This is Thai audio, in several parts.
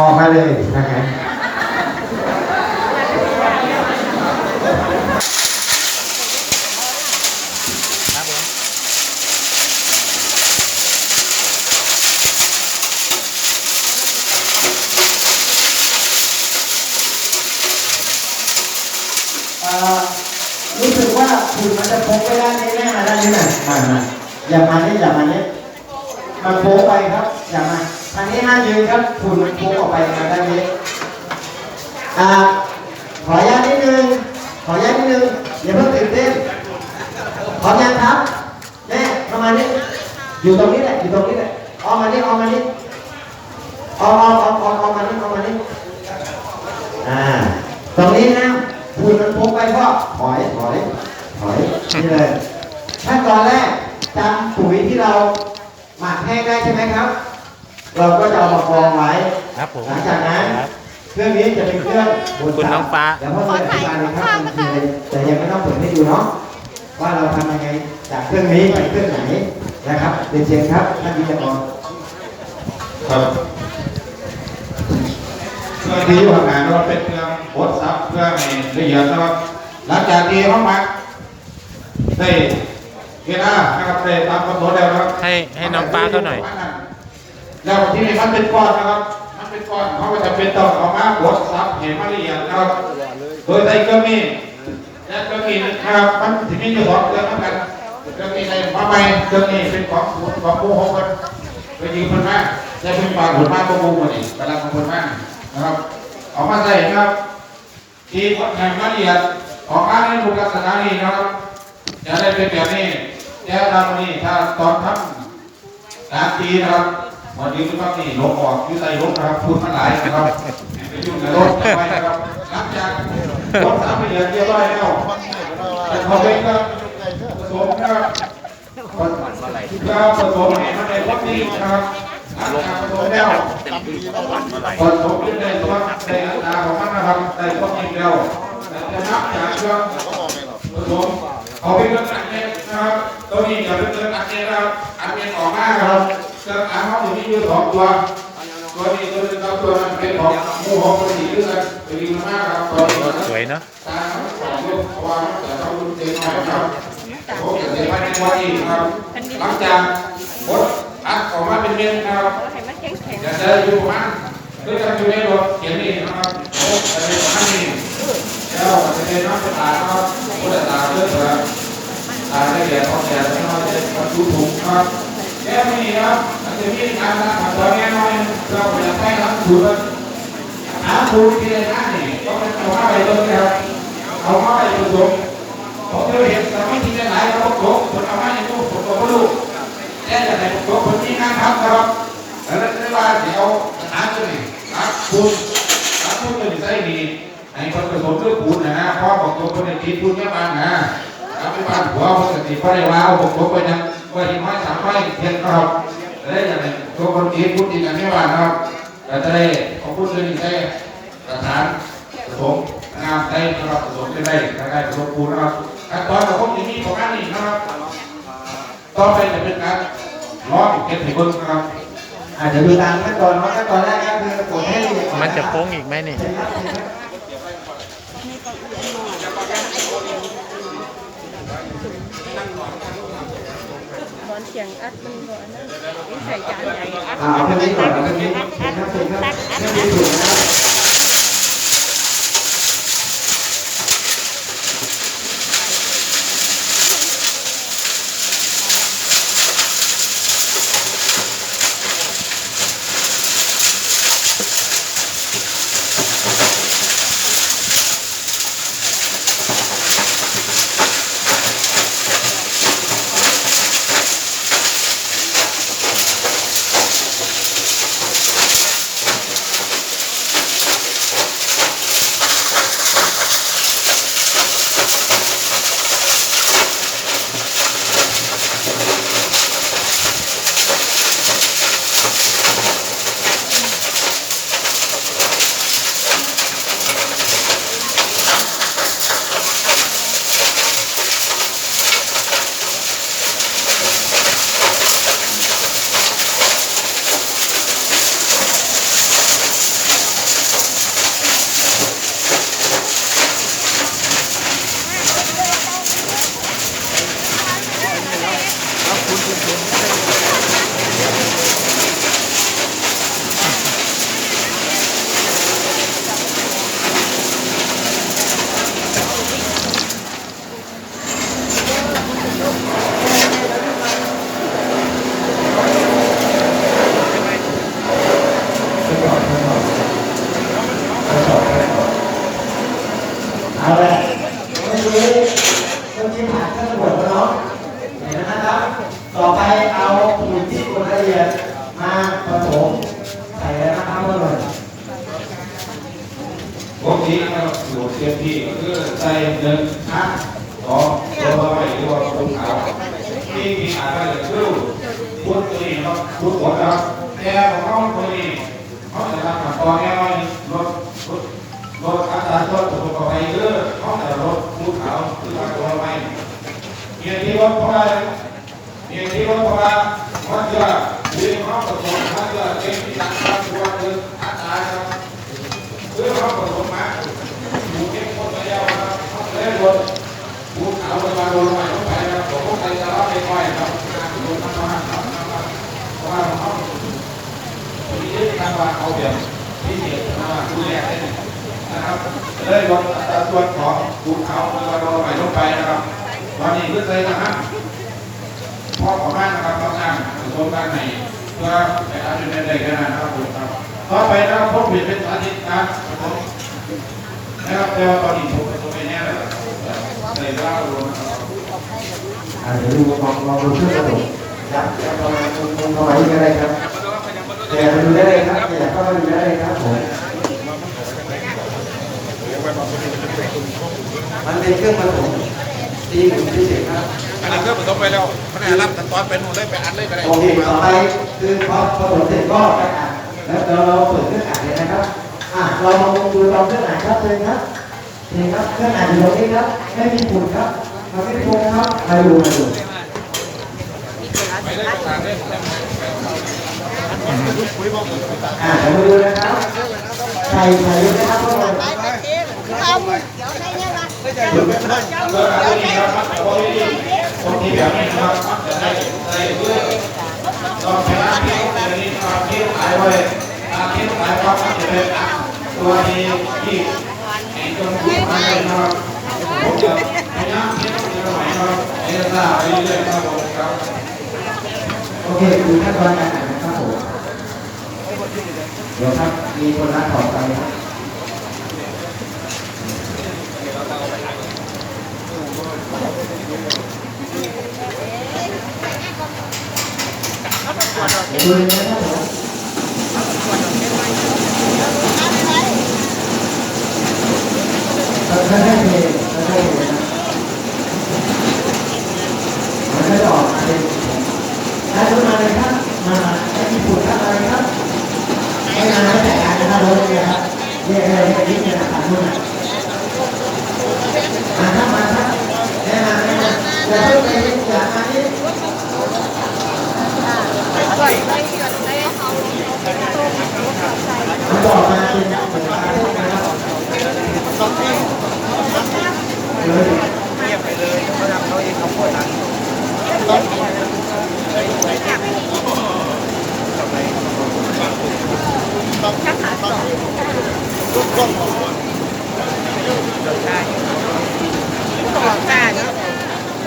ออกมาเลยนะครับรู้สึกว่าคุณมันจะพกไปด้านนี้แน่มาด้านนี้หน่อยมามาอย่ามาเนี่อย่ามาเนี่มันโค้งไปครับ อย่ามาทางนี้ห้ามยืนครับคุณมัน ไปมาด้านนี้อ่าขออนุญาตนิดนึง ขออนุญาตนิดนึงอย่าเพิ่งตื่นเต้นขออนุญาตครับแม่ประมาณนี้อยู่ตรงนี้แหละอยู่ตรงนี้แหละออกมานี่ออกมานี่ออกออกออกออกออกมานี่ออกมานี่ อ่า ตรงนี้นะคุณมันพกไปก็ถอย ถอย ถอย นี่เลยขั้นตอนแรกจำปุ๋ยที่เราหมักแห้งได้ใช่ไหมครับ เราก็จะเอามากองไว้ ครับผม หลังจากนั้น ครับ เครื่องนี้จะเป็นเครื่องบด คุณน้ องฟ้าเดี๋ยวพ่อจะอธิบายเลยครับบางทีเลยแต่ยังไม่ต้องเปิดให้ดูเนาะว่าเราทำยังไงจากเครื่องนี้ไปเครื่องไหนนะครับเรียนเชิญครับท่านวิทยากรครับเครื่องที่อยู่ข้างหน้าเราเป็นเครื่องบดซับเครื่องให้ละเอียดนะครับหลังจากที่เขาหมักได้เวลานะครับได้ตามกำหนดแล้วนะครับให้ให้น้องฟ้าเขาหน่อย แล้วที่นี่มันเป็นก้อนนะครับมัน เป็นก้อนเขาก็จะเป็นต้องเอามาบดซับให้มันละเอียดนะครับโดยใส่เครื่องนี้และเครื่องนี้นะครับมันจะมีอยู่สองเรื่องเหมือนกันเรื่องนี้ในมาใหม่เครื่องนี้เป็นของของผู้หกคนไปยืมคนมากได้เป็นปลาผลมากก็บูมมาดิกำลังของคนมากนะครับเอามาใส่นะครับทีวัดแห่งละเอียดออกมาในรูปลักษณะนี้นะครับจะได้เป็นแบบนี้แก้ทำนี่ถ้าตอนทำการตีนะครับ วันนี้คุณต้องนี่ลงออกยืดใจลงนะครับพูดมาหลายนะครับไปยุ่งกับรถไปนะครับหลังจากรถสามละเอียดเรียบร้อยแล้วจะเข้าไปก็ผสมนะครับก็ผสมให้มันในรถนี้นะครับหลังจากผสมแล้วคนผมยึดในตัวในอัตราของมันนะครับในความจริงแล้วจะนับจากเครื่องผมเอาเป็นเครื่องอัดเน็ตนะครับตัวนี้จะเป็นเครื่องอัดเน็ตนะครับอัดเน็ตออกมาครับ เครื่องอัดเขาอยู่ที่อยู่สองตัวตัวนี้ตัวนึงครับตัวนั้นเป็นของหมูหองปกติด้วยกันเป็นดีมากครับตัวนี้สวยเนาะตาสองลูกวางแต่เขาลูกเต็มหน่อยครับผมจะเสียภายในวันนี้ครับหลังจากบดอัดออกมาเป็นเม็ดนะครับให้มันแข็งแข็งอย่าเจออยู่ประมาณคือจะอยู่ในรถเขียนนี่นะครับโอ้จะเป็นประมาณนี้แล้วจะเป็นน้ำตาครับผู้ตาเพื่อครับตาได้แก่ของแก่ที่น้อยจะบรรจุถุงครับ แก้ไม่ดีครับมันจะมีการรักษาตัวแน่นอนเราจะใช้รับถุงหาถุงที่ได้นั่นนี่ก็เป็นเอามาไปเลยครับเอามาไปผสมผมเคยเห็นแต่ไม่ทีไหลายเราโกคนเอามาอย่างนู้ผมก็ไม่รู้แค่แต่ไหนผมก็คนนี้นะครับครับแล้วได้ว่าเดี๋ยวหาตัวนี้ครับคุณครับคุณตัวนี้ใส่ดีไอ้คนผสมด้วยคุณนะฮะพ่อบอกตัวคนในี้คิดคุณแม่บ้านนะครับไม่บ้านหัวปกติพ่อได้ว่าผมผมไปยัง ว่าที่น้อยสามร้อยเพียงครับได้ยังไงตัวคนคิดคุณดีกันไม่บ้านครับแต่จะได้ของคุณตัวนี้ใส่กระถางผสมงามได้นะครับผสมได้ได้ได้ผสมคุณนะครับขั้นตอนของผมอย่างนี้ของอันนี้นะครับ ต่อไปจะเป็นการร้องเก็บให้เบิ้งนะครับอาจจะดูตามขั้นตอนว่าขั้นตอนแรกก็คือกดให้ละเอียดก่อมันจะครับโค้งอีกไหมนี่ บอลเสียงอัดมันบอนนะใส่จานใหญ่อัดอ่าเอาแค่นี้ก่อนเอา ตรเทียมที่ก็คือใส่หนึ่งห้าสองตัวไปหรือว่าคุณขาวที่มีอาจจะคือพูดตัวนี้ครับพูดหัวครับแต่ของเขาตัวนี้เขาจะทำขั้นตอนแน่นอนลดลดลดอัตราตัวตัวไปเยอเขาจะลดพูดขาวคือว่าตัวไปเงี้ยที่ลดเพราะอะไรเงี้ยที่ลดเพราะว่ามันจะมีความผสมมันจะเก็บที่ตัดความตัวคืออัตราครับ เพื่อความผสมมาหมูเข้มข้นแล้วนะครับเล่นบนหมูขาวไปมาโดนไปลงไปนะครับผมก็ใส่สาระไปค่อยครับโดนทำมาครับเพราะว่าเขาทีนี้ทางว่าเอาเดี๋ยวพิเศษมาดูแลได้นะครับเลยลดอัตราส่วนของหมูขาวไปมาโดนไปลงไปนะครับวันนี้เพื่อใส่นะฮะพอของบ้านนะครับต้องการผสมกันในเพื่อไปทำเป็นได้กันนะครับผมครับ ต่อไปนะครับผมเปลี่ยนเป็นสาธิตการผมนะครับแต่ว่าตอนนี้ผมผมไม่แน่เลยในว่าลงนะครับ อ่า เดี๋ยวดูลองลองดูเครื่องกระดูกยับยับประมาณตรงตรงเข้ามาที่ก็ได้ครับเดี๋ยวมาดูได้เลยครับเดี๋ยวเข้ามาดูได้เลยครับผมมันเป็นเครื่องผสมตีหนึ่งพิเศษครับอันนี้เครื่องผสมไปแล้วพนันรับขั้นตอนเป็นหมดเลยไปอัดเลยก็ได้โอเคต่อไปคือพอผสมเสร็จก็ไปอัดแล้วเราเราเปิดเครื่องอัดเลยนะครับอะเรามาดูลองเครื่องอัดครับเลยครับนี่ครับเครื่องอัดอยู่ตรงนี้ครับไม่มีฝุ่นครับ มันไม่ฟุ้งครับมาดูมาดูไปเลยทางเลยอะเดี๋ยวมดูนะครับใส่ใส่เยอะนะครับทุกคน không chỗ đây nha bà เพื่อนอันะครับโอ้ยคนที่แบบนี้นะครับจะได้ได้เพื่อต้องใช้น้ำที่เขาเป็นนี้นะครับที่ขายไว้ตามที่ขายความมันะเป็นตัวนี้ที่แห่งจนผู้มาเลยนะครับผมจะ จะใหม่นะครับเอเซ่าไปเรื่อยๆครับผมครับโอเคดูขั้นตอนการอ่านนะครับผมเดี๋ยวครับมีคนรับของไปครับดูเลยนะครับผมค่อยๆเทค่อยๆเทนะมันก็จะออกมาเป็นผม ถ้าทุกมาเลยครับ มาไอ้ญี่ปุ่นครับอะไรครับไม่นานแล้วแต่งงานนะครับรถเนี่ยครับเรียกอะไรเรียกนิดนึงนะครับทุกคนมาครับมาครับแม่มาแม่มาอย่าเพิ่งไปอย่ามานี่มันบอกมาเป็นอย่างเป็นการพูดนะครับเลย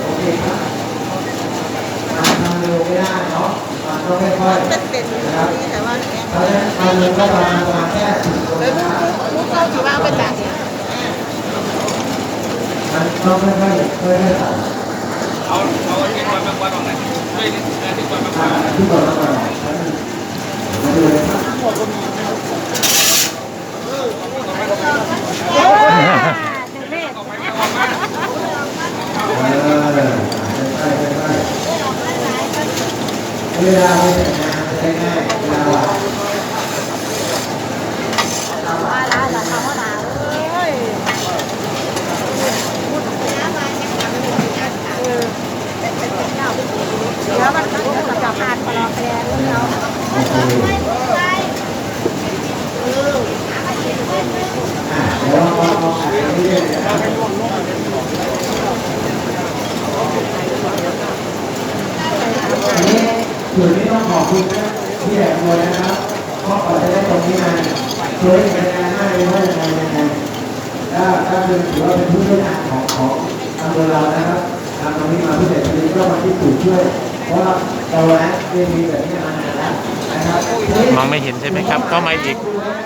โอเคครับมาทำเร็วไม่ได้เนาะ มาต้องค่อยๆนะครับเพราะฉะนั้นทำเร็วก็ประมาณประมาณแค่สิบคนนะครับมันต้องค่อยๆค่อยๆใส่เอาเอาเก็บไว้ไว้ตรงไหนไม่ได้ที่ไว้อ่าที่ก่อนมาก่อนมาดูเลยครับเออค่อยๆค่อยๆ เวลาไปแต่งงานจะได้ง่ายเวลาว่า แล้วมันก็จะจับผ่านปลอกแดงแล้ว โอเคอ่าเดี๋ยวเราลองลองอ่านเรื่อยๆนะครับอันนี้ส่วนนี้ต้องขอบคุณนะพี่แหลมบัวนะครับเพราะก่อนจะได้ตรงนี้มาช่วยกันงานมากเลยว่ายังไงยังไง ก็ก็คือถือว่าเป็นผู้ช่วยงานของของอำเภอเรานะครับทำตรงนี้มาผู้ใหญ่ตรงนี้ก็มาที่ถูกช่วย เพราะว่าเราและเรียนมีแบบนี้มานานแล้วนะครับมองไม่เห็นใช่ไหมครับ เข้ามาอีก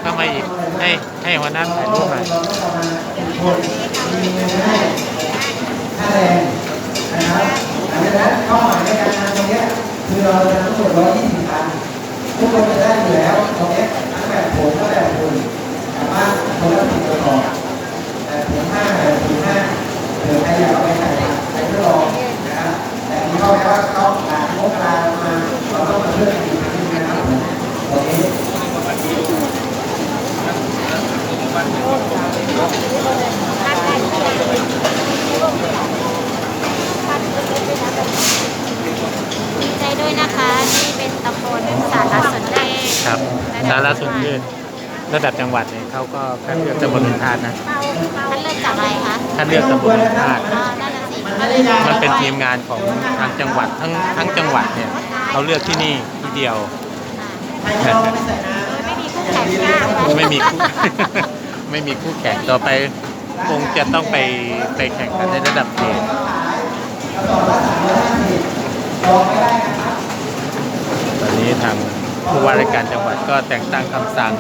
เข้ามาอีกให้ให้หัวหน้าถ่ายรูปหน่อยคนมีเงินให้ค่าแรงนะครับอันนั้นเป้าหมายในการทำตรงนี้คือเราจะทั้งหมด120คันทุกคนจะได้อยู่แล้วตรงนี้ทั้งแบบผมก็แบบคุณกลับบ้าคนละสิบกระบอก ห้าสี่ห้าหรือใครอยากเอาไปใส่ใส่ที่ลองนะครับแต่ที่เข้าไปว่าเขาผ่านงบกลางมาเราต้องมาเลือกอีกครั้งนึงนะครับโอเคดีใจด้วยนะคะที่เป็นตำบลสารสนเทศครับสารสนเทศระดับจังหวัดเนี่ยเขาก็แค่เดียวจะบนทานนะ คะคัดเลือกตำบลหินธาตุอ่านั่นน่ะสิมันไม่ได้ยาวมันเป็นทีมงานของทางจังหวัดทั้งทั้งจังหวัดเนี่ยเขาเลือกที่นี่ที่เดียวใครชอบไม่ใส่น้ไม่มีคู่แข่งยากนะไม่มีคู่ไม่มีคู่แข่งต่อไปคงจะต้องไปไปแข่งกันในระดับเขตำต่อละสามร้อยห้าสิบจองไม่ได้นะครับตอนนี้ทางผู้ว่าราชการจังหวัดก็แต่งตั้งคำสั่ง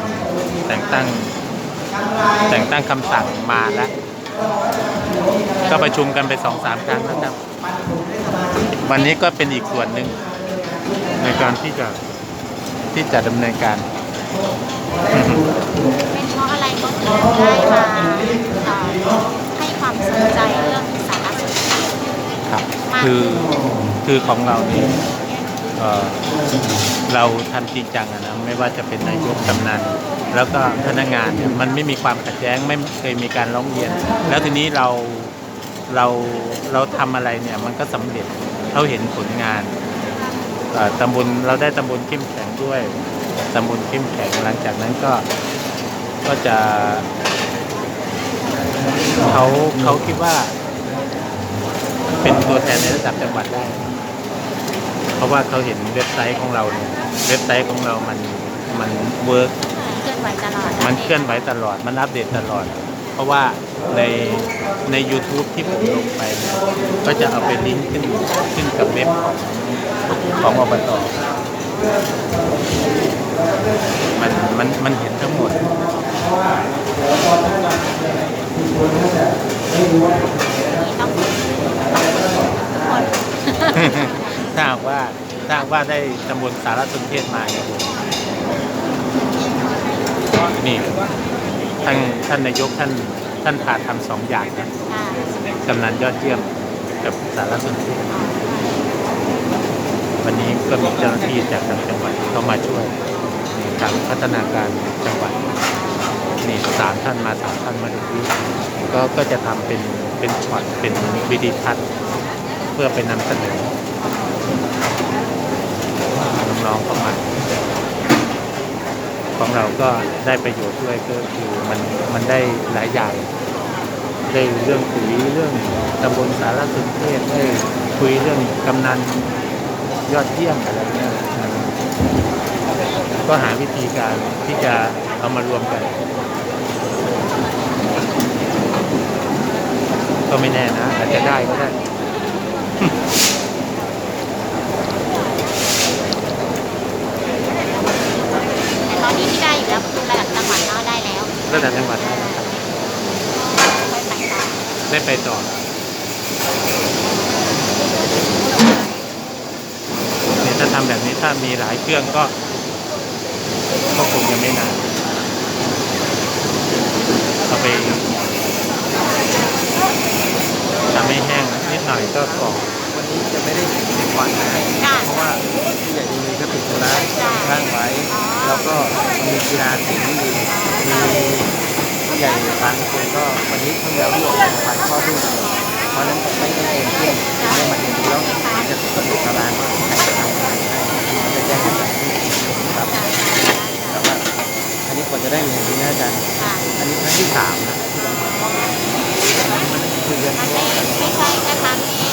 แต่งตั้งกำไรแต่งตั้งคำสั่งมาแล้ว ก็ประชุมกันไปสองสามครั้งแล้วครับ วันนี้ก็เป็นอีกส่วนหนึ่งในการที่จะที่จะดำเนินการ เป็นเพราะอะไรก็ถึงได้มาเอ่อให้ความสนใจเรื่องสารสนเทศครับคือคือของเรานี่เอ่อเราทำจริงจังอะนะไม่ว่าจะเป็นนายกกำนัน แล้วก็พนักงานเนี่ยมันไม่มีความขัดแย้งไม่เคยมีการร้องเรียน แล้วทีนี้เราเราเราทำอะไรเนี่ยมันก็สำเร็จเขาเห็นผลงานเอ่อตำบลเราได้ตำบลเข้มแข็งด้วยตำบลเข้มแข็งหลังจากนั้นก็ก็จะเขาเขาคิดว่า เป็นตัวแทนในระดับจังหวัดได้ เพราะว่าเขาเห็นเว็บไซต์ของเราเนี่ยเว็บไซต์ของเรามันมันเวิร์ก เคลื่อนไหวตลอดมันเคลื่อนไหวตลอด มันอัปเดตตลอด เพราะว่าในใน YouTube ที่ผมลงไปเนี่ยก็จะเอาไปลิงก์ขึ้นขึ้นกับเว็บของของอบตมันมันมันเห็นทั้งหมดต้องต้องฝึกทุกคนถ้าหากว่าถ้าหากว่าได้ตำบลสารสนเทศมาเนี่ย นี่ท่านท่านนายกท่านท่านพาทำสองอย่างนะค่ะกำนันยอดเยี่ยมกับสารสนเทศวันนี้ก็มีเจ้าหน้าที่จากทางจังหวัดเข้ามาช่วยในการพัฒนาการจังหวัดนี่สามท่านมาสามท่านมาดูที่ก็ก็จะทำเป็นเป็นช็อตเป็นวิดีทัศน์เพื่อไปนำเสนอน้องๆเข้ามา ของเราก็ได้ประโยชน์ด้วยก็คือมันมันได้หลายอย่างได้เรื่องปุ๋ยเรื่องตำบลสารสนเทศได้คุยเรื่องกำนันยอดเยี่ยมอะไรเนี่ยก็หาวิธีการที่จะเอามารวมกัน ก็ไม่แน่นะอาจจะได้ก็ได้ แต่ตอนนี้ที่ได้อยู่ แล้วคือระดับจังหวัดเราได้แล้วระดับจังหวัดได้ครับค่อยไปต่อได้ไปต่อ เนี่ยถ้าทำแบบนี้ถ้ามีหลายเครื่องก็ก็คงจะไม่นานเอาไปทำให้แห้งนิดหน่อยก็กรอกวันนี้จะไม่ได้เด็กวันนะค่ะเพราะว่าผู้ใหญ่ดีก็ ติดธุระร่างไว้ แล้วก็มีกีฬาสีมีผู้ใหญ่บางคนก็วันนี้เพิ่งแล้วลูกผ่านข้อลูกเพราะนั้นไม่ได้เต็มที่ไม่มาเรียนรู้แล้วมันจะสนุกตารางว่าใครจะทำอะไรให้จะแจ้งให้ทราบครับแต่ว่าอันนี้ควรจะได้เรียนรู้นะอาจารย์ ค่ะ อันนี้ครั้งที่สามนะที่เราคุยกัน มันไม่ไม่ใช่แค่ครั้งนี้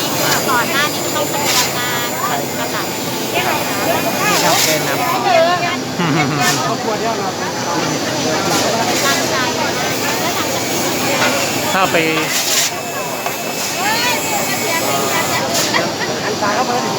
ก่อนหน้านี้ก็ต้องแสดงงานกระดาษที่ ที่เราเป็นนำ ตั้งใจแล้วทำจาก ถ้าไป เ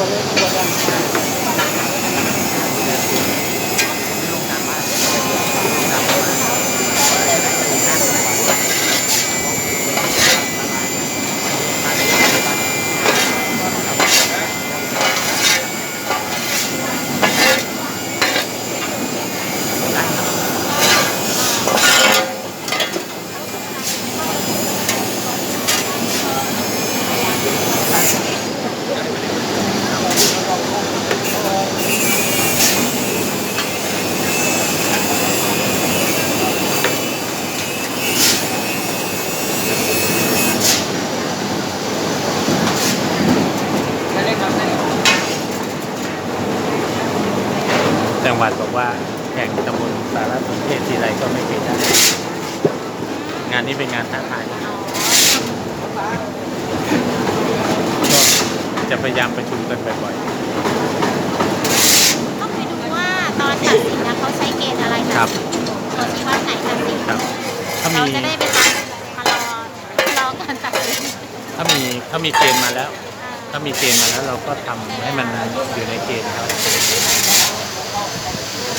ไม่เคยได้ งานนี้เป็นงานท้าทาย อ๋อ ก็จะพยายามประชุมกันบ่อย ต้องไปดูว่าตอนตัดสินนะเขาใช้เกณฑ์อะไร ครั ตั บ ดสินตัวชี้วัดไหนตัดสิน ๆครับ ถ้า เรา มี จะได้ไปทำมารอรอการตัดสิน ถ้ามีถ้ามีเกณฑ์มาแล้ว ถ้ามีเกณฑ์มาแล้วเราก็ทำให้มันอยู่ในเกณฑ์ครับ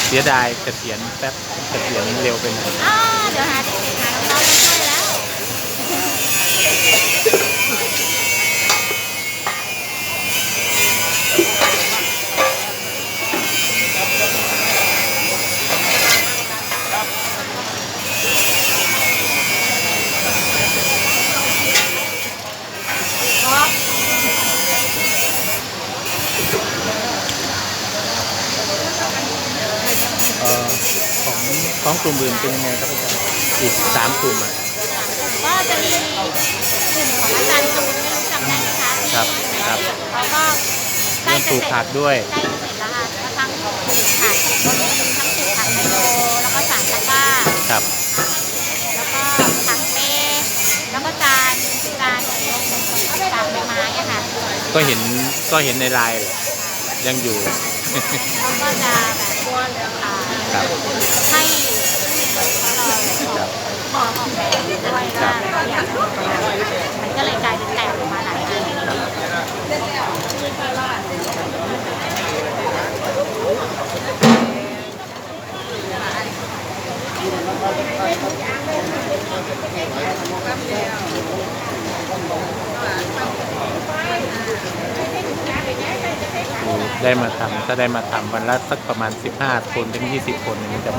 เสียดายเกษียณแป๊บเกษียณเร็วไปหน่อยอ่าเดี๋ยวหาเด็กๆหาน้องๆมาช่วยแล้ว เอ่อ ของของกลุ่มอื่นเป็นยังไงครับอาจารย์อีกสามกลุ่มอะก็จะมีกลุ่มของอาจารย์สมุนไม่รู้จำได้ไหมคะที่ครับครับเขาก็ใกล้เรื่องปลูกจะเสร็จผักด้วยใกล้จะเสร็จแล้วค่ะก็ทั้งปลูกผักบนมีทั้งปลูกผักไฮโดรแล้วก็สารตะกร้าครับแล้วก็ถังเป้แล้วก็จานจานจานใบไม้อะค่ะก็เห็นก็เห็นในไลน์แหละยังอยู่เขาก็จะแบบพวกอ่า ครับ ให้เราขอออกแบบด้วยว่าเราอยากจะมันก็เลยกลายเป็นแตกออกมาหลายอัน ได้มาทำถ้าได้มาทำวันละสักประมาณ 15 คนถึง 20 คนเนี่ยมันจะ